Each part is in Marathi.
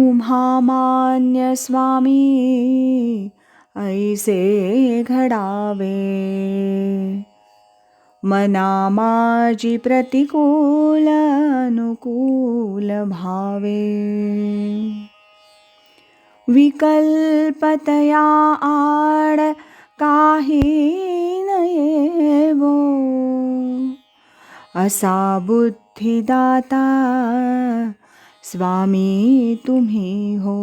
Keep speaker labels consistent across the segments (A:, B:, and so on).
A: तुम्हा मान्य स्वामी ऐसे घडावे। मना माझी प्रतिकूल अनुकूल भावे विकल्पतया आड काही नयेवो असा बुद्धिदाता स्वामी तुम्ही हो.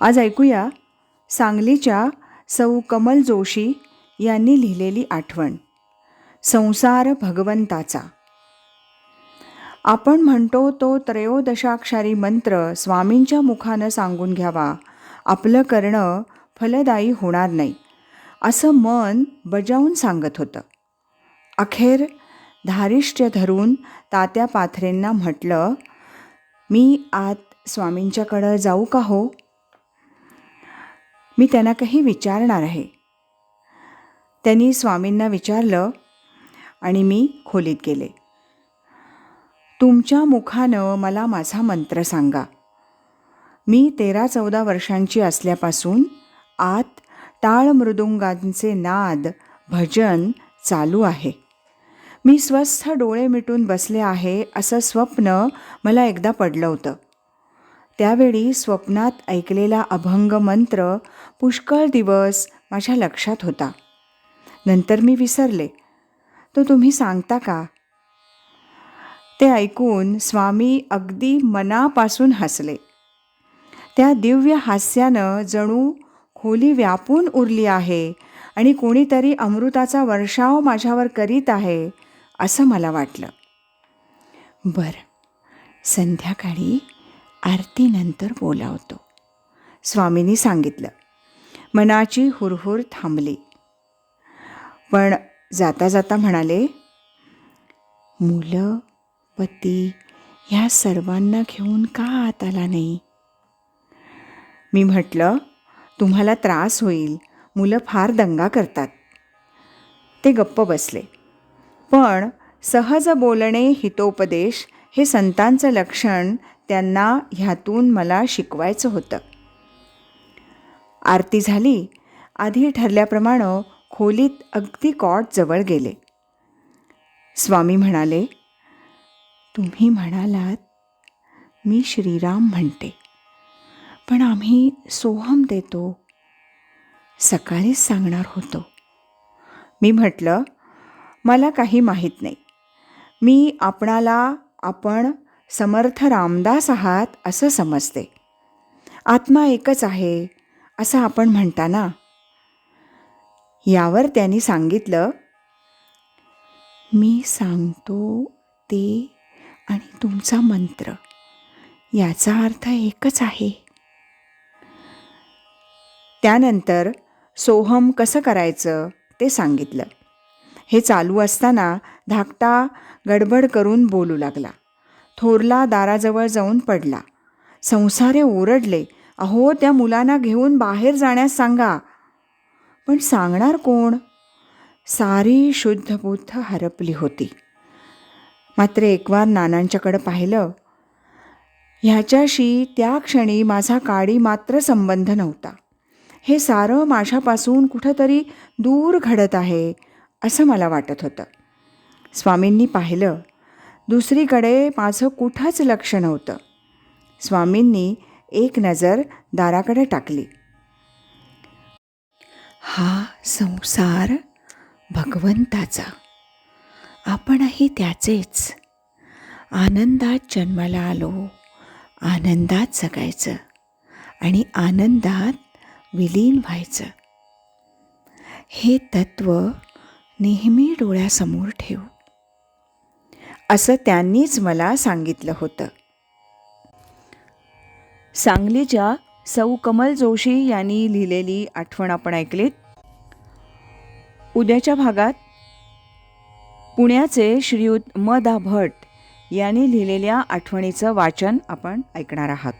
A: आज ऐकूया सांगलीच्या सौ कमल जोशी यांनी लिहिलेली आठवण संसार भगवंताचा. आपण म्हणतो तो त्रयोदशाक्षारी मंत्र स्वामींच्या मुखानं सांगून घ्यावा आपलं करणं फलदायी होणार नाही असं मन बजावून सांगत होतं. अखेर धारिष्ट्य धरून तात्या पाथरेंना म्हटलं मी आत स्वामींच्याकडं जाऊ का हो? मी त्यांना काही विचारणार आहे. त्यांनी स्वामींना विचारलं आणि मी खोलीत गेले. तुमच्या मुखानं मला माझा मंत्र सांगा. मी तेरा चौदा वर्षांची असल्यापासून आत टाळ मृदुंगांचे नाद भजन चालू आहे. मी स्वस्थ डोळे मिटून बसले आहे असं स्वप्न मला एकदा पडलं होतं. त्यावेळी स्वप्नात ऐकलेला अभंग मंत्र पुष्कळ दिवस माझ्या लक्षात होता. नंतर मी विसरले. तो तुम्ही सांगता का? ते ऐकून स्वामी अगदी मनापासून हसले. त्या दिव्य हास्यानं जणू खोली व्यापून उरली आहे आणि कोणीतरी अमृताचा वर्षाव माझ्यावर करीत आहे असं मला वाटलं. बरं संध्याकाळी आरतीनंतर बोलावतो. स्वामींनी सांगितलं. मनाची हुरहुर थांबली. पण जाता जाता म्हणाले मुलं पती ह्या सर्वांना घेऊन का आत आला नाही? मी म्हटलं तुम्हाला त्रास होईल. मुलं फार दंगा करतात. ते गप्प बसले. पण सहज बोलणे हितोपदेश हे संतांचं लक्षण त्यांना ह्यातून मला शिकवायचं होतं. आरती झाली. आधी ठरल्याप्रमाणे खोलीत अगदी कॉट जवळ गेले. स्वामी म्हणाले तुम्ही म्हणालात मी श्रीराम म्हणते पण आम्ही सोहम देतो. सकाळीच सांगणार होतो. मी म्हटलं मला काही माहीत नाही. मी आपणाला आपण समर्थ रामदास आहात असं समजते. आत्मा एकच आहे असं आपण म्हणता ना? यावर त्यांनी सांगितलं मी सांगतो ते आणि तुमचा मंत्र. याचा अर्थ एकच आहे. त्यानंतर सोहम कसं करायचं ते सांगितलं. हे चालू असताना धाकटा गडबड करून बोलू लागला. थोरला दाराजवळ जाऊन पडला. संसारे ओरडले अहो त्या मुलांना घेऊन बाहेर जाण्यास सांगा. पण सांगणार कोण? सारी शुद्धबुद्ध हरपली होती. मात्र एकवार नानांच्याकडं पाहिलं ह्याच्याशी त्या क्षणी माझा काडी मात्र संबंध नव्हता. हे सारं माझ्यापासून कुठंतरी दूर घडत आहे. असं मला वाटत होतं. स्वामींनी पाहिलं दुसरीकडे माझं कुठंच लक्ष नव्हतं. स्वामींनी एक नजर दाराकडे टाकली. हा संसार भगवंताचा. आपणही त्याचेच. आनंदात जन्माला आलो आनंदात जगायचं आणि आनंदात विलीन व्हायचं. हे तत्व नेहमी डोळ्यासमोर ठेव. असं त्यांनीच मला सांगितलं होतं. सांगलीच्या सौ कमल जोशी यांनी लिहिलेली आठवण आपण ऐकलीत. उद्याच्या भागात पुण्याचे श्रीयुत म दा भट यांनी लिहिलेल्या आठवणीचं वाचन आपण ऐकणार आहात.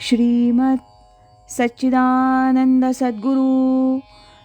A: श्रीमद सच्चिदानंद सद्गुरू